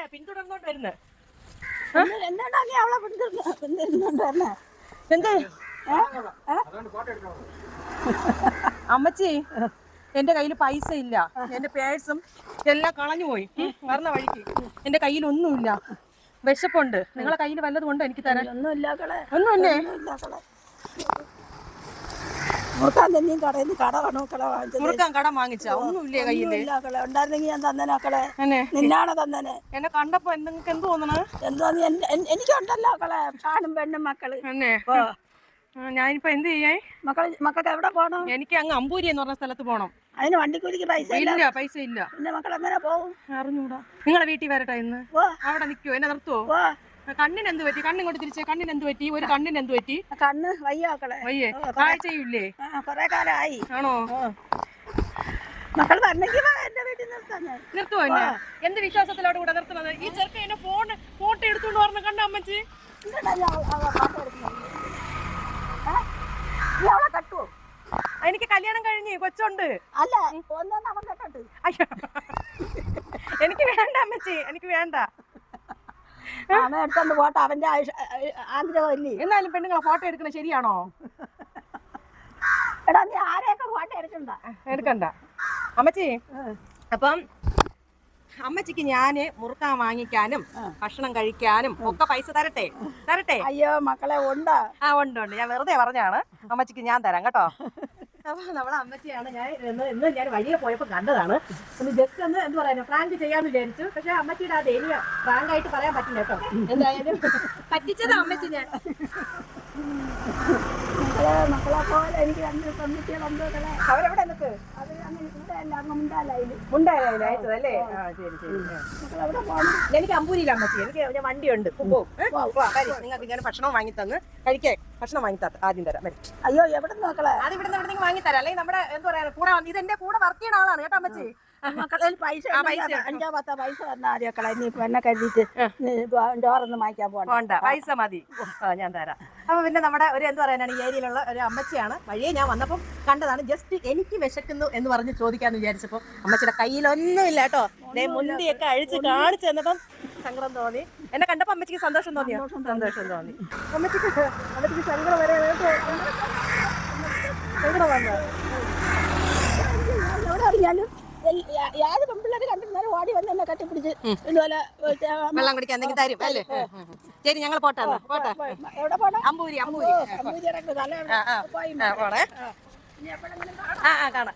പിന്നെ പിന്തുടർന്നോണ്ട് വരുന്നത് എന്തുണ്ടാക്കി അവളെ പിന്തുടർന്ന് പിന്തുടർന്നുകൊണ്ട് വരണേ? എന്താ? അമ്മച്ചി എന്റെ കയ്യിൽ പൈസ ഇല്ല. എന്റെ പേഴ്സും എല്ലാം കളഞ്ഞു പോയി. മറന്ന വഴിക്ക്. എന്റെ കയ്യിൽ ഒന്നുമില്ല. വിശപ്പുണ്ട്. നിങ്ങളെ കയ്യിൽ വല്ലതും ഉണ്ടോ എനിക്ക് തരാൻ? ഒന്നുമില്ല ഒന്നുമില്ലേ? നോക്കാൻ തന്നെ കടയിൽ നിന്ന് കട കണക്കളെ വാങ്ങിച്ചത്. മുറുക്കാൻ കടം വാങ്ങിച്ച? ഒന്നുമില്ലേ കളെ ഉണ്ടായിരുന്നെങ്കിൽ ഞാൻ തന്നേനെ അക്കളെ നിന്നാണ് തന്നേനെ. എന്നെ കണ്ടപ്പോ നിങ്ങൾക്ക് എന്ത് തോന്നണ? എന്തോന്ന് എനിക്കുണ്ടല്ലോ അക്കളെ ഷാനും പെണ്ണും മക്കൾ. ഞാനിപ്പോ എന്ത് ചെയ്യാൻ? മക്കൾ മക്കൾക്ക് എവിടെ പോകണം എനിക്ക് അങ്ങ് അമ്പൂരി എന്ന് പറഞ്ഞ സ്ഥലത്ത് പോണം. അതിന് വണ്ടിക്കൂലിക്ക് പൈസ ഇല്ല. പൈസ ഇല്ല. പിന്നെ മക്കൾ എങ്ങനെ പോകും അറിഞ്ഞൂടാ. നിങ്ങളെ വീട്ടിൽ വരട്ടെ ഇന്ന്? അവിടെ നിൽക്കുവോ? എന്നെ നിർത്തുവോ? കണ്ണിന് എന്ത് പറ്റി? കണ്ണിങ്ങോട്ട് തിരിച്ചേ. കണ്ണിന് എന്ത് പറ്റി? ഒരു കണ്ണിന് എന്ത് പറ്റി കണ്ണ് വയ്യാക്കളെ. വയ്യേ. കാഴ്ചയില്ലേ? കൊറേ കാലമായി ആണോ? മക്കൾ വരണമെങ്കിൽ എന്റെ വീട്ടിൽ നിർത്താൻ ഞാൻ. നിർത്തുവോ എന്നെ? എന്ത് വിശ്വാസത്തിലോട് കൂടെ നിർത്തുന്നത്? ഈ ചെറുക്കൻ എന്നെ ഫോൺ ഫോട്ടോ എടുത്തുകൊണ്ട് പറഞ്ഞ കണ്ട അമ്മച്ചി? കെട്ടുവോ എനിക്ക് കല്യാണം കഴിഞ്ഞ് കൊച്ചുണ്ട്. അല്ല ഒന്നും അവൻ കെട്ടട്ട് അയ്യോ. എനിക്ക് വേണ്ട അമ്മച്ചി എനിക്ക് വേണ്ട. അവൻ എടുത്തോണ്ട് പോട്ടെ അവന്റെ ആഗ്രഹമല്ലേ? ആഗ്രഹം എന്നാലും പെണ്ണുങ്ങളെ ഫോട്ടോ എടുക്കണ ശരിയാണോ? എടാ നീ ആരെയൊക്കെ ഫോട്ടോ എടുക്കണ്ട? എടുക്കണ്ട. അമ്മച്ചി അപ്പം അമ്മച്ചിക്ക് ഞാൻ മുറുക്കാൻ വാങ്ങിക്കാനും ഭക്ഷണം കഴിക്കാനും ഒക്കെ പൈസ തരട്ടെ? തരട്ടെ? അയ്യോ മക്കളെ ഉണ്ട്? ആ ഉണ്ട് ഉണ്ട്. ഞാൻ വെറുതെ പറഞ്ഞാണ്. അമ്മച്ചിക്ക് ഞാൻ തരാം കേട്ടോ. അപ്പൊ നമ്മളെ അമ്മച്ചിയാണ്. ഞാൻ ഇന്ന് ഇന്ന് ഞാൻ വഴിയെ പോയപ്പോ കണ്ടതാണ്. ഒന്ന് ജസ്റ്റ് ഒന്ന് എന്ത് പറയുന്നത് ഫ്രാങ്ക് ചെയ്യാന്ന് വിചാരിച്ചു. പക്ഷെ അമ്മച്ചിയുടെ ആ ധൈര്യ ഫ്രാങ്ക് ആയിട്ട് പറയാൻ പറ്റില്ല കേട്ടോ. എന്തായാലും പറ്റിച്ചത് അമ്മച്ചി ഞാൻ. മക്കളെ പോലെ എനിക്ക് രണ്ട് പെൺകുട്ടികളുണ്ട് മക്കളെ അവരെവിടെ നിൽക്ക്. മുണ്ടായാലും അയച്ചതല്ലേ ആ ശരി ശരി. ആ. എനിക്ക് അമ്പൂരിയില്ല അമ്മച്ചി എനിക്ക് ഞാൻ വണ്ടിയുണ്ട്. പോകും നിങ്ങൾക്ക് ഞാൻ ഭക്ഷണം വാങ്ങി തന്ന് കഴിക്കേ. ഭക്ഷണം വാങ്ങി തരാം. ആദ്യം തരാം. വരും. അയ്യോ എവിടെ നോക്കളെ? അത് ഇവിടെ എവിടെ വാങ്ങി തരാം. അല്ലെങ്കിൽ നമ്മുടെ എന്താ പറയാ കൂടെ വന്ന് ഇത് എന്റെ കൂടെ വർക്ക് ചെയ്യുന്ന ആളാണ് കേട്ടോ അമ്മച്ചി? മക്കളെ പൈസ അഞ്ചോ പത്തോ പൈസ തന്നാ മതി മക്കളെ. നീ എന്നെ കരുതിയിട്ട് ഡോറൊന്നും വാങ്ങിക്കാൻ പോകണ്ട പൈസ മതി. ഞാൻ തരാം. അപ്പൊ പിന്നെ നമ്മുടെ ഒരു എന്താ പറയാനാണ്? ഈ ഏരിയയിലുള്ള ഒരു അമ്മച്ചിയാണ്. വഴിയെ ഞാൻ വന്നപ്പം കണ്ടതാണ് ജസ്റ്റ് എനിക്ക് വിശക്കുന്നു എന്ന് പറഞ്ഞ് ചോദിക്കാന്ന് വിചാരിച്ചപ്പോ അമ്മച്ചിയുടെ കയ്യിലൊന്നുമില്ല കേട്ടോ. ദേ മുണ്ടിയൊക്കെ അഴിച്ച് കാണിച്ചു തന്നപ്പം സങ്കടം തോന്നി. എന്നെ കണ്ടപ്പോ അമ്മച്ചിക്ക് സന്തോഷം തോന്നിയോ? സന്തോഷം തോന്നി. അമ്മച്ചിക്ക് അമ്മച്ചിക്ക് സങ്കടം വരെ സങ്കടം വന്നോ. എവിടെ അറിഞ്ഞാലും യാത് പെൺപിള്ളേര് കണ്ടിരുന്നാലും ഓടി വന്ന് എന്നെ കെട്ടിപ്പിടിച്ച് ഇതുപോലെ വെള്ളം കുടിക്കാൻ എന്തെങ്കിലും തരും അല്ലേ? ശരി ഞങ്ങൾ പോട്ടെ പോട്ടെ. എവിടെ പോണം? അമ്പൂരി അമ്പൂരി. അമ്മൂതിയുടെ തല ആ ആ. പോയി ആ, കാണാം.